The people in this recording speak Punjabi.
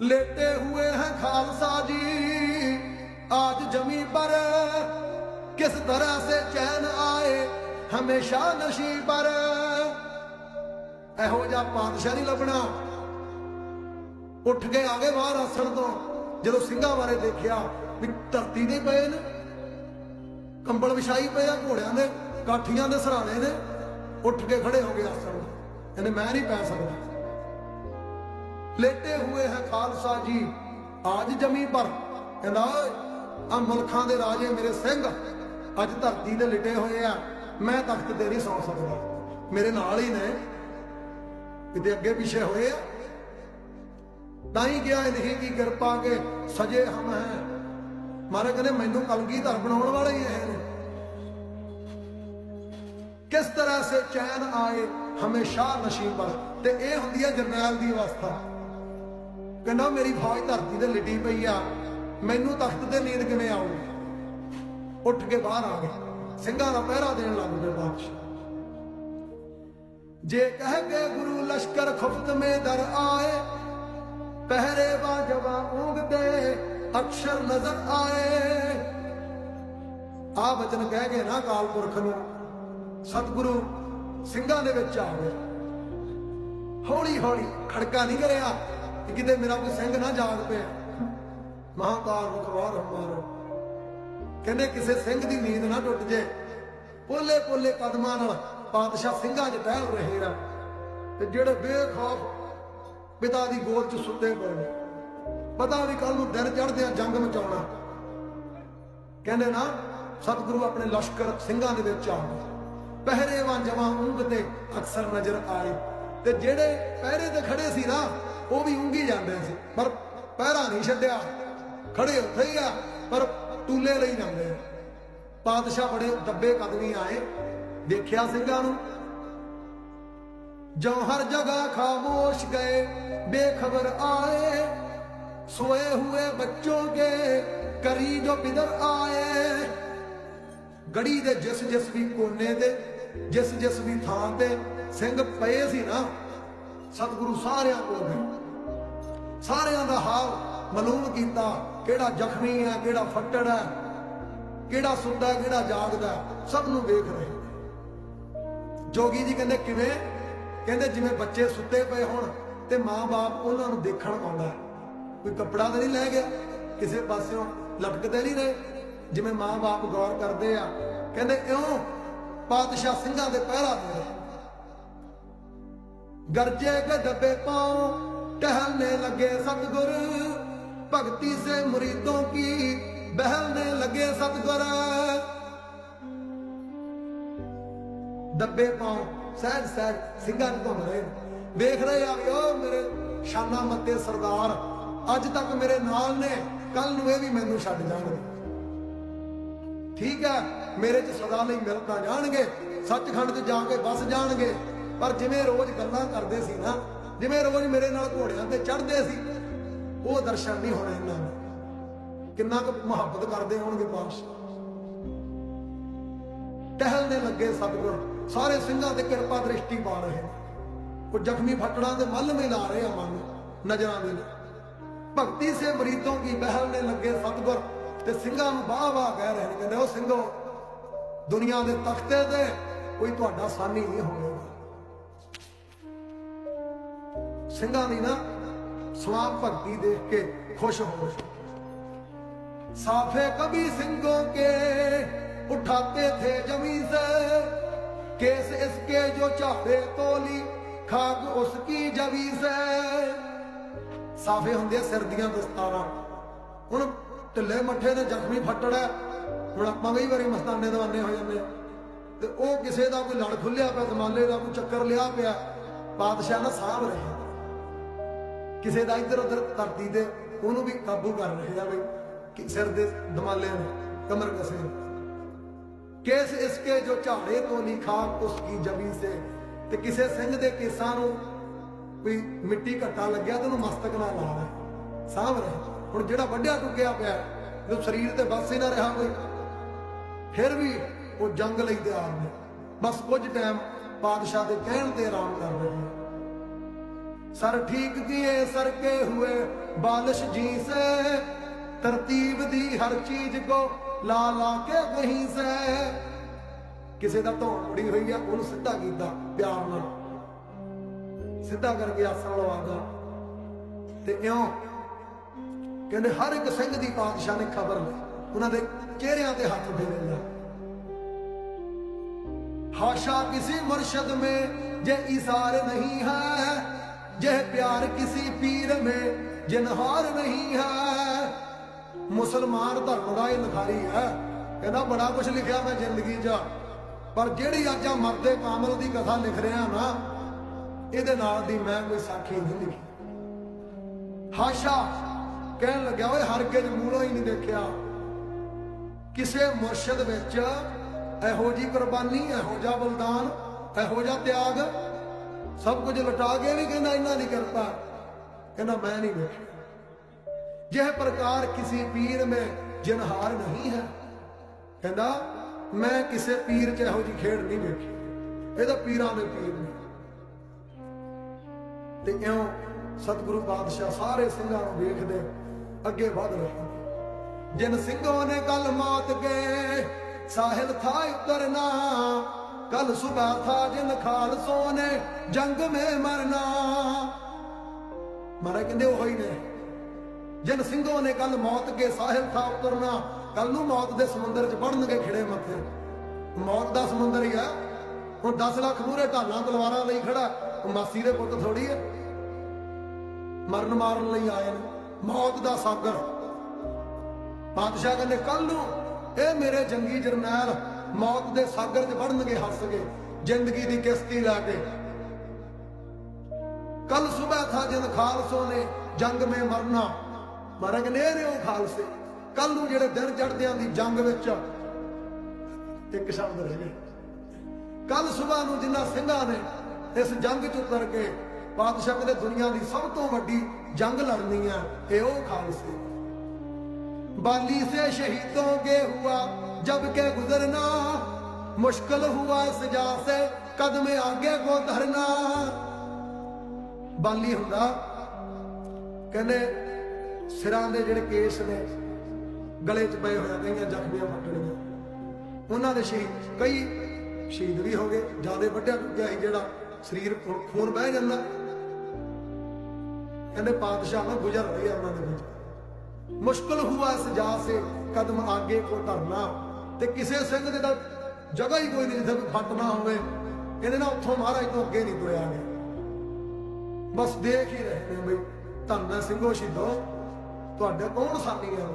लेटे हुए हैं खालसा जी आज जमी पर किस तरह से चैन आए हमेशा नशी पर ਇਹੋ ਜਿਹਾ ਪਾਤਸ਼ਾਹ ਨਹੀਂ ਲੱਭਣਾ ਉੱਠ ਕੇ ਆ ਗਏ ਬਾਹਰ ਆਸਣ ਤੋਂ ਜਦੋਂ ਸਿੰਘਾਂ ਬਾਰੇ ਦੇਖਿਆ ਵੀ ਧਰਤੀ ਦੇ ਪਏ ਨੇ ਕੰਬਲ ਵਿਛਾਈ ਪਏ ਆ ਘੋੜਿਆਂ ਦੇ ਕਾਠੀਆਂ ਦੇ ਸਰਾਣੇ ਨੇ ਉੱਠ ਕੇ ਖੜੇ ਹੋ ਗਏ ਆਸਣ ਤੋਂ ਕਹਿੰਦੇ ਮੈਂ ਨਹੀਂ ਪੈ ਸਕਦਾ ਲੇਟੇ ਹੋਏ ਹੈ ਖਾਲਸਾ ਜੀ। ਆਜ ਜਮੀ ਪਰ ਕਹਿੰਦਾ ਆ ਮੁਲਕਾਂ ਦੇ ਰਾਜੇ ਮੇਰੇ ਸਿੰਘ, ਅੱਜ ਧਰਤੀ ਦੇ ਲਿਟੇ ਹੋਏ ਆ। ਮੈਂ ਤਖਤ ਤੇ ਨਹੀਂ ਸੌ ਸਕਦਾ। ਮੇਰੇ ਨਾਲ ਹੀ ਨੇ। ਕਿਤੇ ਅੱਗੇ ਪਿੱਛੇ ਹੋਏ ਆ। ਤਾਂ ਹੀ ਗਿਆ ਨਹੀਂ ਕੀ ਕਿਰਪਾ ਕੇ ਸਜੇ ਹਮ ਹੈ। ਮਾਰੇ ਕਹਿੰਦੇ, ਮੈਨੂੰ ਕਲਗੀਧਰ ਬਣਾਉਣ ਵਾਲੇ ਹੀ ਇਹ ਨੇ। ਕਿਸ ਤਰ੍ਹਾਂ ਸੇ ਚੈਨ ਆਏ, ਹਮੇਸ਼ਾ ਨਸ਼ੀਬ ਪਰ ਤੇ ਇਹ ਹੁੰਦੀ ਹੈ ਜਰਨੈਲ ਦੀ ਅਵਸਥਾ। ਕਹਿੰਦਾ ਮੇਰੀ ਫੌਜ ਧਰਤੀ ਤੇ ਲਿਟੀ ਪਈ ਆ। ਮੈਨੂੰ ਤਖਤ ਤੇ ਨੀਂਦ ਕਿਵੇਂ ਆਊਗੀ ਉੱਠ ਕੇ ਬਾਹਰ ਆ ਗਿਆ। ਸਿੰਘਾਂ ਦਾ ਪਹਿਰਾ ਦੇਣ ਲੱਗ ਪਏ ਬਾਦਸ਼ਾਹ ਜੇ ਕਹਿ ਕੇ ਗੁਰੂ ਲਸ਼ਕਰ ਖੁਫਤ ਮੇ ਦਰ ਆਏ, ਪਹਿਰੇ ਬਾਜਵਾ ਉਂਗਦੇ, ਅਕਸ਼ਰ ਨਜ਼ਰ ਆਏ। ਆ ਬਚਨ ਕਹਿ ਕੇ ਨਾ ਕਾਲ ਪੁਰਖ ਨੂੰ, ਸਤਿਗੁਰੂ ਸਿੰਘਾਂ ਦੇ ਵਿੱਚ ਆ ਗਏ ਹੌਲੀ ਹੌਲੀ ਖੜਕਾ ਨਹੀਂ ਕਰਿਆ ਕਿ ਕਿਤੇ ਮੇਰਾ ਕੋਈ ਸਿੰਘ ਨਾ ਜਾਗ ਪਿਆ। ਮਹਾਕਾਲ ਮੁਖਵਾਰ ਹਮਾਰੋ। ਕਹਿੰਦੇ ਕਿਸੇ ਸਿੰਘ ਦੀ ਨੀਂਦ ਨਾ ਟੁੱਟ ਜੇ। ਪੋਲੇ ਪੋਲੇ ਕਦਮਾਂ ਨਾਲ ਪਾਤਸ਼ਾਹ ਸਿੰਘਾਂ 'ਚ ਟਹਿਲ ਰਹੇ ਆ। ਤੇ ਜਿਹੜੇ ਬੇਖੌਫ ਪਿਤਾ ਦੀ ਗੋਦ 'ਚ ਸੁੱਤੇ ਪਏ ਨੇ। ਪਤਾ ਵੀ ਕੱਲ ਨੂੰ ਦਿਨ ਚੜ੍ਹਦਿਆਂ ਜੰਗ ਮਚਾਉਣਾ। ਕਹਿੰਦੇ ਨਾ, ਸਤਿਗੁਰੂ ਆਪਣੇ ਲਸ਼ਕਰ ਸਿੰਘਾਂ ਦੇ ਵਿੱਚ ਆ ਗਏ ਪਹਿਰੇ ਵਾਂ ਜਵਾਂ ਉਂਗ ਤੇ ਅਕਸਰ ਨਜ਼ਰ ਆਏ। ਤੇ ਜਿਹੜੇ ਪਹਿਰੇ ਤੇ ਖੜੇ ਸੀ ਨਾ ਉਹ ਵੀ ਉਂਗੀ ਜਾਂਦੇ ਸੀ, ਪਰ ਪਹਿਰਾ ਨਹੀਂ ਛੱਡਿਆ। ਖੜੇ ਉੱਥੇ ਹੀ ਆ, ਪਰ ਤੂਲੇ ਲਈ ਜਾਂਦੇ ਪਾਦਸ਼ਾਹ ਬੜੇ ਦੱਬੇ ਕਦਮੀ ਆਏ ਦੇਖਿਆ ਸਿੰਘਾਂ ਨੂੰ। ਜੋ ਹਰ ਜਗ੍ਹਾ ਖਾਮੋਸ਼ ਗਏ, ਬੇਖਬਰ ਆਏ। ਸੋਏ ਹੋਏ ਬੱਚੋਂ ਕੇ ਕਰੀ ਜੋ ਬਿਦਰ ਆਏ। ਗੜੀ ਦੇ ਜਿਸ ਜਿਸ ਵੀ ਕੋਨੇ ਤੇ, ਜਿਸ ਜਿਸ ਵੀ ਥਾਂ ਤੇ ਸਿੰਘ ਪਏ ਸੀ ਨਾ, ਸਤਿਗੁਰੂ ਸਾਰਿਆਂ ਕੋਲ ਗਏ। ਸਾਰਿਆਂ ਦਾ ਹਾਲ ਮਾਲੂਮ ਕੀਤਾ ਕਿਹੜਾ ਜ਼ਖਮੀ ਹੈ, ਕਿਹੜਾ ਫੱਟੜ ਹੈ, ਕਿਹੜਾ ਸੁੱਤਾ, ਕਿਹੜਾ ਜਾਗਦਾ ਸਭ ਨੂੰ ਵੇਖ ਰਹੇ ਜੋਗੀ ਜੀ ਕਹਿੰਦੇ, ਕਿਵੇਂ? ਕਹਿੰਦੇ, ਜਿਵੇਂ ਬੱਚੇ ਸੁੱਤੇ ਪਏ ਹੋਣ ਤੇ ਮਾਂ-ਬਾਪ ਉਹਨਾਂ ਨੂੰ ਦੇਖਣ ਆਉਂਦਾ ਕੋਈ ਕੱਪੜਾ ਤਾਂ ਨਹੀਂ ਲੈ ਗਿਆ, ਕਿਸੇ ਪਾਸਿਓਂ ਲਟਕਦੇ ਨਹੀਂ ਰਹੇ। ਜਿਵੇਂ ਮਾਂ-ਬਾਪ ਗੌਰ ਕਰਦੇ ਆ, ਕਹਿੰਦੇ, ਇਉਂ ਪਾਤਸ਼ਾਹ ਸਿੰਘਾਂ ਦੇ ਪਹਿਰਾ ਦੇ ਰਹੇ ਗਰਜੇ ਕੇ ਦੱਬੇ ਪਾਉ टहलने लगे सतगुर भक्ति से मुरीदों की बहलने लगे सतगुर ਦੱਬੇ ਪਾਉ ਸਹਿਜ ਸਹਿਜ ਸਿੰਘਾਂ ਨੂੰ ਘੁੰਮ ਰਹੇ ਨੇ। ਵੇਖ ਰਹੇ ਆ ਵੀ ਉਹ ਮੇਰੇ ਸ਼ਾਨਾ ਮੱਤੇ ਸਰਦਾਰ ਅੱਜ ਤੱਕ ਮੇਰੇ ਨਾਲ ਨੇ ਕੱਲ ਨੂੰ ਇਹ ਵੀ ਮੈਨੂੰ ਛੱਡ ਜਾਣਗੇ ਠੀਕ ਹੈ ਮੇਰੇ ਚ ਸਦਾ ਲਈ ਮਿਲ ਤਾਂ ਜਾਣਗੇ ਸੱਚਖੰਡ ਤੇ ਜਾ ਕੇ ਬਸ ਜਾਣਗੇ ਪਰ ਜਿਵੇਂ ਰੋਜ਼ ਗੱਲਾਂ ਕਰਦੇ ਸੀ ਨਾ ਜਿਵੇਂ ਰੋਜ਼ ਮੇਰੇ ਨਾਲ ਘੋੜਿਆਂ ਤੇ ਚੜ੍ਹਦੇ ਸੀ, ਉਹ ਦਰਸ਼ਨ ਨਹੀਂ ਹੋਣੇ ਇਹਨਾਂ ਨੂੰ। ਕਿੰਨਾ ਕੁ ਮੁਹੱਬਤ ਕਰਦੇ ਹੋਣਗੇ ਪਾਤਸ਼ਾਹ ਟਹਿਲਨੇ ਲੱਗੇ ਸਤਿਗੁਰ, ਸਾਰੇ ਸਿੰਘਾਂ ਤੇ ਕਿਰਪਾ ਦ੍ਰਿਸ਼ਟੀ ਪਾ ਰਹੇ। ਨੇ। ਉਹ ਜ਼ਖਮੀ ਫੱਟੜਾਂ ਦੇ ਮੱਲ ਮਿਲਾ ਰਹੇ ਆ ਮਨ, ਨਜ਼ਰਾਂ ਦੇ ਨਾਲ ਭਗਤੀ ਸੇ ਮਰੀਦੋਂ ਕੀ ਬਹਿਲਨੇ ਲੱਗੇ ਸਤਿਗੁਰ ਤੇ ਸਿੰਘਾਂ ਨੂੰ ਵਾਹ ਵਾਹ ਕਹਿ ਰਹੇ ਨੇ, ਕਹਿੰਦੇ ਉਹ ਸਿੰਘੋ, ਦੁਨੀਆ ਦੇ ਤਖਤੇ ਤੇ ਕੋਈ ਤੁਹਾਡਾ ਸਾਨੀ ਨਹੀਂ ਹੋਵੇਗਾ। ਸਿੰਘਾਂ ਦੀ ਨਾ ਸਵਾਮ ਭਗਤੀ ਦੇਖ ਕੇ ਖੁਸ਼ ਹੋ ਗਏ साफे कभी सिंगों के उठाते थे जमी से केस इसके जो चाहे तोली खाक उसकी जबी से ਸਾਫੇ ਹੁੰਦੇ ਆ ਸਿਰ ਦੀਆਂ ਦਸਤਾਰਾਂ ਹੁਣ ਢਿੱਲੇ ਮੱਠੇ ਦੇ ਜ਼ਖਮੀ ਫੱਟੜ ਹੈ ਹੁਣ ਆਪਾਂ ਕਈ ਵਾਰੀ ਮਸਤਾਨੇ ਦਵਾਨੇ ਹੋ ਜਾਂਦੇ ਆ ਤੇ ਉਹ ਕਿਸੇ ਦਾ ਕੋਈ ਲੜ ਖੁੱਲਿਆ ਪਿਆ ਦਮਾਲੇ ਦਾ ਕੋਈ ਚੱਕਰ ਲਿਆ ਪਿਆ ਬਾਦਸ਼ਾਹ ਨਾ ਸਾਂਭ ਰਹੇ ਕਿਸੇ ਦਾ ਇੱਧਰ ਉੱਧਰ ਧਰਤੀ ਤੇ ਉਹਨੂੰ ਵੀ ਕਾਬੂ ਕਰ ਰਹੇ ਆ ਬਈ ਕਿ ਸਿਰ ਦੇ ਦਮਾਲੇ ਨੇ, ਕਮਰ ਕਸੇ ਕੇਸ ਇਸਕੇ ਜੋ ਝਾੜੇ ਤੋਂ ਨਹੀਂ ਖਾਕ ਉਸਕੀ ਜਬੀ ਸੇ। ਤੇ ਕਿਸੇ ਸਿੰਘ ਦੇ ਕੇਸਾਂ ਨੂੰ ਕੋਈ ਮਿੱਟੀ ਘੱਟਾ ਲੱਗਿਆ ਤੇ ਉਹਨੂੰ ਮਸਤਕ ਨਾਲ ਲਾ ਰਿਹਾ ਸਾਂਭ ਰਿਹਾ ਹੁਣ ਜਿਹੜਾ ਵੱਡਿਆ ਟੁੱਕਿਆ ਪਿਆ ਜੋ ਸਰੀਰ ਤੇ ਬਸ ਹੀ ਨਾ ਰਿਹਾ ਕੋਈ, ਫਿਰ ਵੀ ਉਹ ਜੰਗ ਲਈ ਤਿਆਰ ਨੇ। ਬਸ ਕੁਝ ਟਾਈਮ ਪਾਦਸ਼ਾਹ ਦੇ ਕਹਿਣ ਤੇ ਆਰਾਮ ਕਰ ਰਹੇ ਨੇ। सर ठीक किए सर के हुए बालिश जी से तरतीब दी हर चीज को ला ला के कहीं से ਕਿਸੇ ਦਾ ਢੋਣ ਮੁੜੀ ਹੋਈ ਆ ਉਹਨੂੰ ਸਿੱਧਾ ਕੀਤਾ ਪਿਆਰ ਨਾਲ ਸਿੱਧਾ ਕਰਕੇ ਆਸਣ ਲਵਾਉਂਦਾ ਤੇ ਇਉਂ ਕਹਿੰਦੇ ਹਰ ਇੱਕ ਸਿੰਘ ਦੀ ਪਾਤਸ਼ਾਹ ਨੇ ਖਬਰ ਲਈ ਉਹਨਾਂ ਦੇ ਚਿਹਰਿਆਂ ਤੇ ਹੱਥ ਫੇਰੇ ਲਿਆ हाशा किसी मुर्शद में जे इसार नहीं है जे प्यार किसी पीर में जिनहार नहीं है ਮੁਸਲਮਾਨ ਧਰਮ ਦਾ ਇਹ ਲਿਖਾਰੀ ਹੈ ਕਹਿੰਦਾ ਬੜਾ ਕੁਝ ਲਿਖਿਆ ਮੈਂ ਜ਼ਿੰਦਗੀ 'ਚ ਪਰ ਜਿਹੜੀ ਅੱਜ ਆ ਮਰਦੇ ਕਾਮਲ ਦੀ ਕਥਾ ਲਿਖ ਰਿਹਾ ਨਾ ਇਹਦੇ ਨਾਲ ਦੀ ਮੈਂ ਕੋਈ ਸਾਖੀ ਨਹੀਂ ਲਿਖੀ ਹਾਸ਼ਾ ਕਹਿਣ ਲੱਗਿਆ ਓਏ ਹਰਗਿਜ਼ ਮੂਲੋਂ ਹੀ ਨਹੀਂ ਦੇਖਿਆ ਕਿਸੇ ਮੁਰਸ਼ਿਦ ਵਿੱਚ ਇਹੋ ਜੀ ਕੁਰਬਾਨੀ ਇਹੋ ਜਿਹਾ ਬਲਿਦਾਨ ਇਹੋ ਜਿਹਾ ਤਿਆਗ ਸਭ ਕੁਝ ਲਟਾ ਕੇ ਵੀ ਕਹਿੰਦਾ ਇਹਨਾਂ ਦੀ ਕਿਰਪਾ। ਕਹਿੰਦਾ ਮੈਂ ਨਹੀਂ ਵੇਖਿਆ। ਜਿਹ ਪ੍ਰਕਾਰ ਕਿਸੇ ਪੀਰ ਮੇ ਜਿਨਹਾਰ ਨਹੀਂ ਹੈ। ਕਹਿੰਦਾ, ਮੈਂ ਕਿਸੇ ਪੀਰ ਚ ਇਹੋ ਜੀ ਖੇਡ ਨਹੀਂ ਵੇਖੀ। ਇਹਦਾ ਪੀਰਾਂ ਦੇ ਪੀਰ ਨੇ। ਤੇ ਇਉਂ ਸਤਿਗੁਰੂ ਪਾਤਸ਼ਾਹ ਸਾਰੇ ਸਿੰਘਾਂ ਨੂੰ ਵੇਖਦੇ, ਅੱਗੇ ਵਧ ਰਹੇ ਜਿਨ ਸਿੰਘੋਂ ਨੇ ਗੱਲ ਮਾਤ ਕੇ, ਸਾਹਿਲ ਥਾ ਉਤਰਨਾ ਕੱਲ ਸੁਬਾ ਥਾ ਜਿਨ ਖਾਲਸੋਂ ਨੇ ਜੰਗ ਮੇ ਮਰਨਾ। ਮਾਰਾ ਕਹਿੰਦੇ ਉਹ ਹੀ ਨੇ। ਜਿਨ ਸਿੰਘੋਂ ਨੇ ਕੱਲ ਮੌਤ ਕੇ ਸਾਹਿਲ ਥਾ ਉਤਰਨਾ, ਕੱਲ ਨੂੰ ਮੌਤ ਦੇ ਸਮੁੰਦਰ 'ਚ ਵੜਨਗੇ ਖਿੜੇ ਮੱਥੇ। ਮੌਤ ਦਾ ਸਮੁੰਦਰ ਹੀ ਆ। ਹੁਣ 10 ਲੱਖ ਮੂਰੇ ਢਾਲਾਂ ਤਲਵਾਰਾਂ ਲਈ ਖੜਾ, ਮਾਸੀ ਦੇ ਪੁੱਤ ਥੋੜੀ ਹੈ ਮਰਨ ਮਾਰਨ ਲਈ ਆਏ ਨੇ, ਮੌਤ ਦਾ ਸਾਗਰ। ਪਾਤਸ਼ਾਹ ਕਹਿੰਦੇ, ਕੱਲ ਨੂੰ ਇਹ ਮੇਰੇ ਜੰਗੀ ਜਰਨੈਲ ਮੌਤ ਦੇ ਸਾਗਰ 'ਚ ਵੜਨਗੇ ਹੱਸ ਕੇ ਜ਼ਿੰਦਗੀ ਦੀ ਕਿਸ਼ਤੀ ਲਾ ਕੇ। ਕੱਲ ਸਵੇਰ ਥਾ ਜਨ ਖਾਲਸੋ ਨੇ ਜੰਗ ਮੇ ਮਰਨਾ, ਮਰਗ ਨੇ ਰਿਓ ਖਾਲਸੇ। ਕੱਲ ਨੂੰ ਜਿਹੜੇ ਦਿਨ ਚੜਦਿਆਂ ਦੀ ਜੰਗ ਵਿੱਚ ਇੱਕ ਸ਼ਬਦ ਰਹਿ ਗਿਆ ਕੱਲ ਸੁਬਾਹ ਨੂੰ ਜਿੰਨਾ ਸਿੰਘਾਂ ਨੇ ਇਸ ਜੰਗ 'ਚ ਉਤਰ ਕੇ ਬਾਦਸ਼ਾਹ ਦੇ ਦੁਨੀਆ ਦੀ ਸਭ ਤੋਂ ਵੱਡੀ ਜੰਗ ਲੜਨੀ ਆ, ਇਹ ਉਹ ਖਾਲਸੇ। ਬਾਲੀ ਸੇ ਸ਼ਹੀਦੋਂ ਕੇ ਹੁਆ जब के गुजरना मुश्किल हुआ सजा से कदम आगे को धरना ਬਾਲੀ ਹੁੰਦਾ ਕਹਿੰਦੇ ਸਿਰਾਂ ਦੇ ਜਿਹੜੇ ਕੇਸ ਨੇ ਗਲੇ 'ਚ ਪਏ ਹੋਏ ਆ, ਕਈਆਂ ਜ਼ਖਮੀਆਂ ਫੱਟਣੀਆਂ ਉਹਨਾਂ ਦੇ ਸ਼ਹੀਦ ਕਈ ਸ਼ਹੀਦ ਵੀ ਹੋ ਗਏ ਜਿਆਦੇ ਵੱਡਿਆ ਟੁੱਟਿਆ ਸੀ ਜਿਹੜਾ ਸਰੀਰ ਖੂਨ- ਖੂਨ ਬਹਿ ਜਾਂਦਾ ਕਹਿੰਦੇ ਪਾਤਸ਼ਾਹ ਨਾਲ ਗੁਜ਼ਰ ਰਹੀ ਆ ਉਹਨਾਂ ਦੇ ਵਿੱਚ ਮੁਸ਼ਕਲ ਹੁਆ ਸਜਾ ਸੇ ਕਦਮ ਆਗੇ ਕੋ ਧਰਨਾ ਤੇ ਕਿਸੇ ਸਿੰਘ ਦੇ ਤਾਂ ਜਗ੍ਹਾ ਹੀ ਕੋਈ ਨਹੀਂ ਜਿੱਥੇ ਕੋਈ ਫੱਟ ਨਾ ਹੋਵੇ। ਕਹਿੰਦੇ ਨਾ ਉੱਥੋਂ ਮਹਾਰਾਜ ਤੋਂ ਅੱਗੇ ਨਹੀਂ ਤੁਰਿਆ ਗਿਆ। ਬਸ ਦੇਖ ਹੀ ਰਹੇ ਨੇ ਬਈ, ਧੰਨਾ ਸਿੰਘੋ, ਸ਼ਹੀਦੋ। ਤੁਹਾਡੇ ਕੌਣ ਸਾਥੀ ਆ